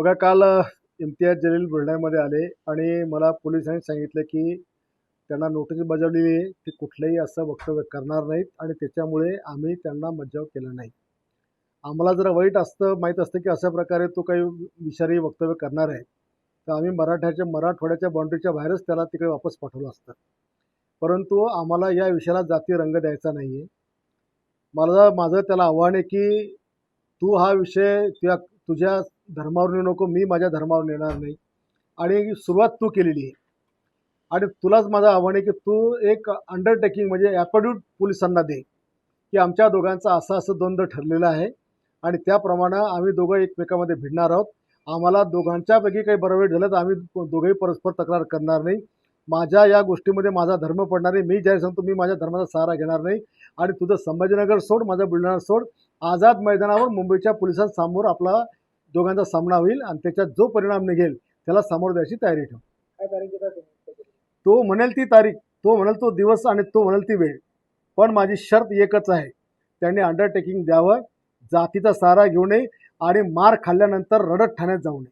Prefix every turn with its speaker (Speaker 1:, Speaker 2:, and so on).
Speaker 1: बघा काल इम्तियाज जलील बुलढाण्यामध्ये आले आणि मला पोलिसांनी सांगितलं की त्यांना नोटीस बजावलेली आहे की कुठलंही असं वक्तव्य करणार नाहीत आणि त्याच्यामुळे आम्ही त्यांना मज्जाव केला नाही. आम्हाला जरा वाईट असतं माहीत असतं की अशा प्रकारे तो काही विषारी वक्तव्य करणार आहे. तर आम्ही मराठ्याच्या मराठवाड्याच्या बाउंड्रीच्या बाहेरच त्याला तिकडे वापस पाठवलं असतं. परंतु आम्हाला या विषयाला जाती रंग द्यायचा नाही आहे मला माझं त्याला आव्हान आहे की तू हा विषय त्या तुझ्या धर्मावर नेऊ नको मी माझ्या धर्मावर नेणार नाही. आणि सुरुवात तू केलेली आहे. आणि तुलाच माझं आव्हान आहे की तू एक अंडरटेकिंग म्हणजे ॲपड्यूट पोलिसांना दे. की आमच्या दोघांचा असं असं द्वंद्व ठरलेलं आहे. आणि त्याप्रमाणे आम्ही दोघं एकमेकामध्ये भिडणार आहोत. आम्हाला दोघांच्यापैकी काही बरं झालं तर आम्ही दोघंही परस्पर तक्रार करणार नाही. माझ्या या गोष्टीमध्ये माझा धर्म पडणार नाही. मी जाहीर सांगतो मी माझ्या धर्माचा सहारा घेणार नाही. आणि तुझं संभाजीनगर सोड माझा बुलढाणा सोड. आझाद मैदानावर मुंबईच्या पोलिसांसमोर आपला दोघांचा सामना होईल आणि त्याच्यात जो परिणाम निघेल त्याला सामोरं द्यायची तयारी ठेव.
Speaker 2: काय तारीख देता तुम्ही
Speaker 1: तो म्हणेल ती तारीख तो म्हणेल तो दिवस आणि तो म्हणेल ती वेळ. पण माझी शर्त एकच आहे त्यांनी अंडरटेकिंग द्यावं जातीचा सहारा घेऊ नये आणि मार खाल्ल्यानंतर रडत ठाण्यात जाऊ नये.